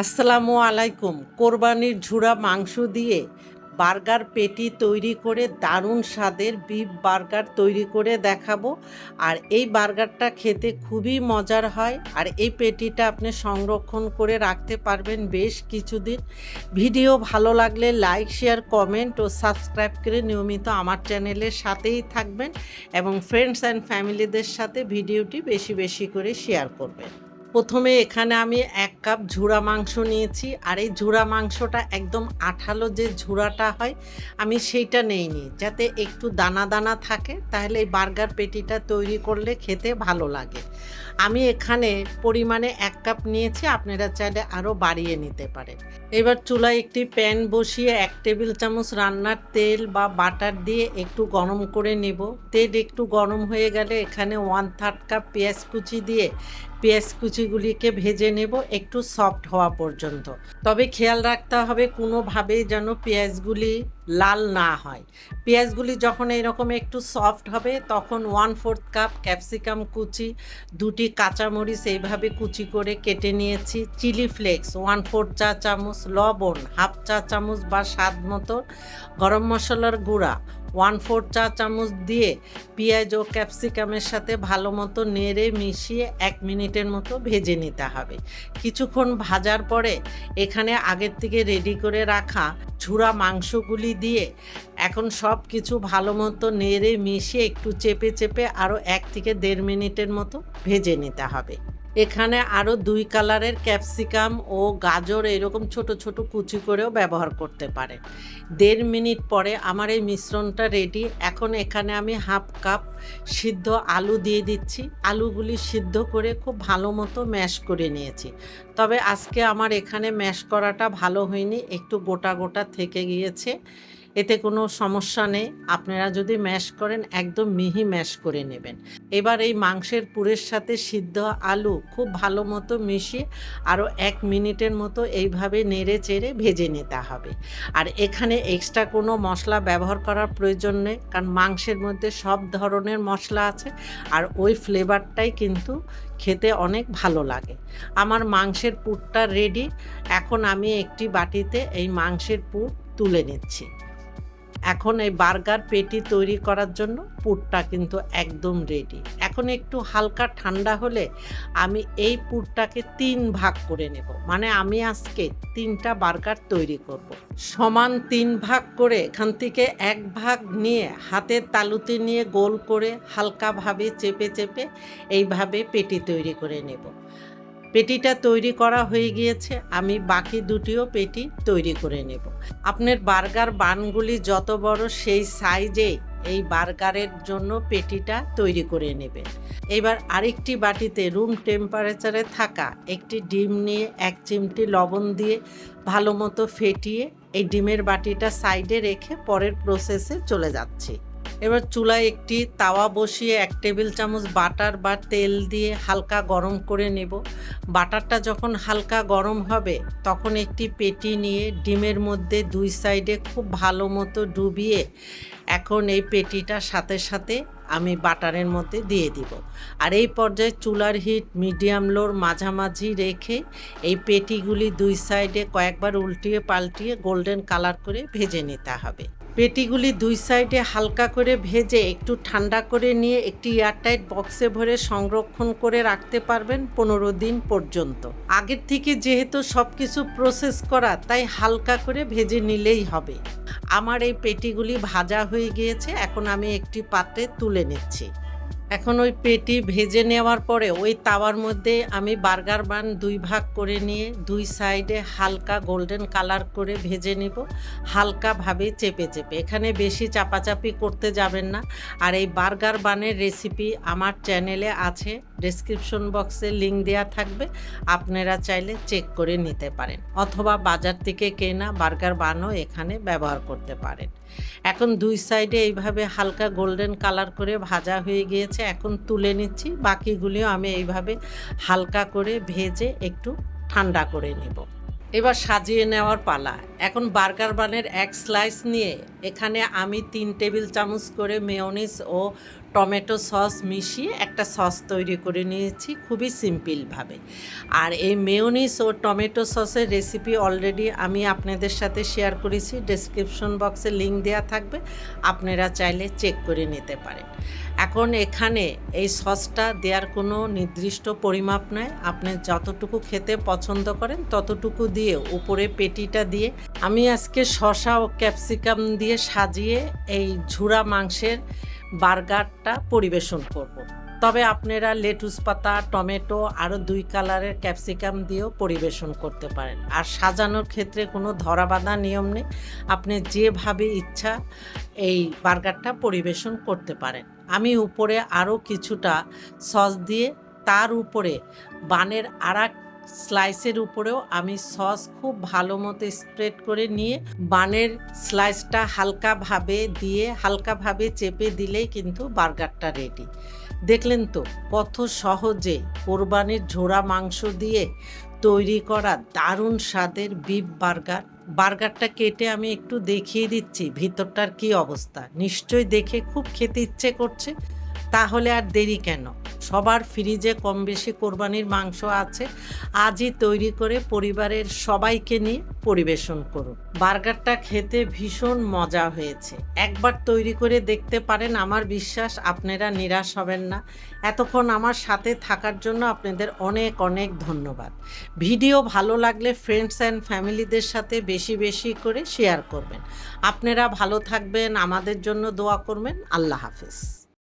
আসসালামু আলাইকুম। কোরবানির ঝুরা মাংস দিয়ে বার্গার পেটি তৈরি করে দারুণ স্বাদের বিফ বার্গার তৈরি করে দেখাবো। আর এই বার্গারটা খেতে খুবই মজার হয়। আর এই পেটিটা আপনি সংরক্ষণ করে রাখতে পারবেন বেশ কিছুদিন। ভিডিও ভালো লাগলে লাইক, শেয়ার, কমেন্ট ও সাবস্ক্রাইব করে নিয়মিত আমার চ্যানেলের সাথেই থাকবেন এবং ফ্রেন্ডস অ্যান্ড ফ্যামিলিদের সাথে ভিডিওটি বেশি বেশি করে শেয়ার করবেন। প্রথমে এখানে আমি এক কাপ ঝুরা মাংস নিয়েছি, আর এই ঝুরা মাংসটা একদম আঠালো যে ঝুরাটা হয়, আমি সেইটা নেইনি। যাতে একটু দানা দানা থাকে, তাহলে এই বার্গার পেটিটা তৈরি করলে খেতে ভালো লাগে। আমি এখানে পরিমাণে এক কাপ নিয়েছি, আপনারা চাইলে আরও বাড়িয়ে নিতে পারেন। এবার চুলায় একটি প্যান বসিয়ে এক টেবিল চামচ রান্নার তেল বা বাটার দিয়ে একটু গরম করে নেব। তেল একটু গরম হয়ে গেলে এখানে ওয়ান থার্ড কাপ পেঁয়াজ কুচি দিয়ে পেঁয়াজ কুচিগুলিকে ভেজে নেব একটু সফট হওয়া পর্যন্ত। তবে খেয়াল রাখতে হবে কোনোভাবেই যেন পেঁয়াজগুলি লাল না হয়। পেঁয়াজগুলি যখন এরকম একটু সফট হবে, তখন ওয়ান ফোর্থ কাপ ক্যাপসিকাম কুচি, দুটি কাঁচামরিচ এইভাবে কুচি করে কেটে নিয়েছি। চিলি ফ্লেক্স ওয়ান ফোর্থ চা চামচ, লবণ হাফ চা চামচ বা স্বাদ মতো। গরম মশলার গুঁড়া ওয়ান ফোর চা চামচ দিয়ে পেঁয়াজ ও ক্যাপসিকামের সাথে ভালো মতো নেড়ে মিশিয়ে এক মিনিটের মতো ভেজে নিতে হবে। কিছুক্ষণ ভাজার পরে এখানে আগের থেকে রেডি করে রাখা ঝুরা মাংসগুলি দিয়ে এখন সব কিছু ভালো মতো নেড়ে মিশিয়ে একটু চেপে চেপে আরও এক থেকে দেড় মিনিটের মতো ভেজে নিতে হবে। এখানে আরও দুই কালারের ক্যাপসিকাম ও গাজর এরকম ছোট ছোট কুচি করেও ব্যবহার করতে পারে। দেড় মিনিট পরে আমার এই মিশ্রণটা রেডি এখন এখানে আমি হাফ কাপ সিদ্ধ আলু দিয়ে দিচ্ছি। আলুগুলি সিদ্ধ করে খুব ভালো মতো ম্যাশ করে নিয়েছি। তবে আজকে আমার এখানে ম্যাশ করাটা ভালো হয়নি। একটু গোটা গোটা থেকে গিয়েছে। এতে কোনো সমস্যা নেই। আপনারা যদি ম্যাশ করেন, একদম মিহি ম্যাশ করে নেবেন। এবার এই মাংসের পুরের সাথে সিদ্ধ আলু খুব ভালো মতো মিশিয়ে আরও এক মিনিটের মতো এইভাবে নেড়ে চেড়ে ভেজে নিতে হবে। আর এখানে এক্সট্রা কোনো মশলা ব্যবহার করার প্রয়োজন নেই, কারণ মাংসের মধ্যে সব ধরনের মশলা আছে আর ওই ফ্লেভারটাই কিন্তু খেতে অনেক ভালো লাগে। আমার মাংসের পুরটা রেডি এখন আমি একটি বাটিতে এই মাংসের পুর তুলে নিচ্ছি। এখন এই বার্গার পেটি তৈরি করার জন্য পুরটা কিন্তু একদম রেডি এখন একটু হালকা ঠান্ডা হলে আমি এই পুরটাকে তিন ভাগ করে নেব। মানে আমি আজকে তিনটা বার্গার তৈরি করব। সমান তিন ভাগ করে এখান থেকে এক ভাগ নিয়ে হাতের তালুতে নিয়ে গোল করে হালকাভাবে চেপে চেপে এইভাবে পেটি তৈরি করে নেব। পেটিটা তৈরি করা হয়ে গিয়েছে, আমি বাকি দুটিও পেটি তৈরি করে নেব। আপনার বার্গার বানগুলি যত বড় সেই সাইজে এই বার্গারের জন্য পেটিটা তৈরি করে নেবে এবার আরেকটি বাটিতে রুম টেম্পারেচারে থাকা একটি ডিম নিয়ে এক চিমটি লবণ দিয়ে ভালো মতো ফেটিয়ে এই ডিমের বাটিটা সাইডে রেখে পরের প্রসেসে চলে যাচ্ছি। এবার চুলায় একটি তাওয়া বসিয়ে এক টেবিল চামচ বাটার বা তেল দিয়ে হালকা গরম করে নেব। বাটারটা যখন হালকা গরম হবে, তখন একটি পেটি নিয়ে ডিমের মধ্যে দুই সাইডে খুব ভালো মতো ডুবিয়ে এখন এই পেটিটা সাথে সাথে আমি বাটারের মধ্যে দিয়ে দিব। আর এই পর্যায়ে চুলার হিট মিডিয়াম লোর মাঝামাঝি রেখে এই পেটিগুলি দুই সাইডে কয়েকবার উল্টিয়ে পাল্টিয়ে গোল্ডেন কালার করে ভেজে নিতে হবে। পেটিগুলি দুই সাইডে হালকা করে ভেজে একটু ঠান্ডা করে নিয়ে একটি এয়ারটাইট বক্সে ভরে সংরক্ষণ করে রাখতে পারবেন পনেরো দিন পর্যন্ত। আগের থেকে যেহেতু সব কিছু প্রসেস করা, তাই হালকা করে ভেজে নিলেই হবে। আমার এই পেটিগুলি ভাজা হয়ে গিয়েছে, এখন আমি একটি পাত্রে তুলে নিচ্ছি। এখন ওই পেটি ভেজে নেওয়ার পরে ওই তাওয়ার মধ্যে আমি বার্গার বান দুই ভাগ করে নিয়ে দুই সাইডে হালকা গোল্ডেন কালার করে ভেজে নিব। হালকাভাবে চেপে চেপে। এখানে বেশি চাপাচাপি করতে যাবেন না। আর এই বার্গার বানের রেসিপি আমার চ্যানেলে আছে। ডেসক্রিপশন বক্সে লিঙ্ক দেওয়া থাকবে। আপনারা চাইলে চেক করে নিতে পারেন। অথবা বাজার থেকে কেনা বার্গার বানও এখানে ব্যবহার করতে পারেন। এখন দুই সাইডে এইভাবে হালকা গোল্ডেন কালার করে ভাজা হয়ে গিয়েছে। এখন তুলে নিচ্ছি। বাকিগুলিও আমি এইভাবে হালকা করে ভেজে একটু ঠান্ডা করে নেব। এবার সাজিয়ে নেওয়ার পালা। এখন বার্গার বানের এক স্লাইস নিয়ে এখানে আমি তিন টেবিল চামচ করে মেয়নিস ও টমেটো সস মিশিয়ে একটা সস তৈরি করে নিয়েছি খুবই সিম্পলভাবে। আর এই মেয়োনিজ ও টমেটো সসের রেসিপি অলরেডি আমি আপনাদের সাথে শেয়ার করেছি, ডেসক্রিপশন বক্সে লিঙ্ক দেওয়া থাকবে, আপনারা চাইলে চেক করে নিতে পারেন। এখন এখানে এই সসটা দেওয়ার কোনো নির্দিষ্ট পরিমাপ নয়, আপনি যতটুকু খেতে পছন্দ করেন ততটুকু দিয়ে উপরে পেটিটা দিয়ে আমি আজকে শসা ও ক্যাপসিকাম দিয়ে সাজিয়ে এই ঝুরা মাংসের বার্গারটা পরিবেশন করব। তবে আপনারা লেটুস পাতা, টমেটো আরও দুই কালারের ক্যাপসিকাম দিয়েও পরিবেশন করতে পারেন। আর সাজানোর ক্ষেত্রে কোনো ধরাবাঁধা নিয়ম নেই। আপনি যেভাবে ইচ্ছা এই বার্গারটা পরিবেশন করতে পারেন। আমি উপরে আরও কিছুটা সস দিয়ে তার উপরে বানের আরাক স্লাইসের উপরেও আমি সস খুব ভালো মতো স্প্রেড করে নিয়ে বানের স্লাইসটা হালকাভাবে দিয়ে হালকাভাবে চেপে দিলেই কিন্তু বার্গারটা রেডি দেখলেন তো কত সহজে কোরবানির ঝোড়া মাংস দিয়ে তৈরি করা দারুণ স্বাদের বিফ বার্গার বার্গারটা কেটে আমি একটু দেখিয়ে দিচ্ছি, ভিতরটার কি অবস্থা। নিশ্চয়ই দেখে খুব খেতে ইচ্ছে করছে। তাহলে আর দেরি কেন? সবার ফ্রিজে কম বেশি কোরবানির মাংস আছে। আজই তৈরি করে পরিবারের সবাইকে নিয়ে পরিবেশন করুন। বার্গারটা খেতে ভীষণ মজা হয়েছে। একবার তৈরি করে দেখতে পারেন, আমার বিশ্বাস আপনারা নিরাশ হবেন না। এতক্ষণ আমার সাথে থাকার জন্য আপনাদের অনেক অনেক ধন্যবাদ। ভিডিও ভালো লাগলে ফ্রেন্ডস অ্যান্ড ফ্যামিলিদের সাথে বেশি বেশি করে শেয়ার করবেন। আপনারা ভালো থাকবেন, আমাদের জন্য দোয়া করবেন। আল্লাহ হাফিজ।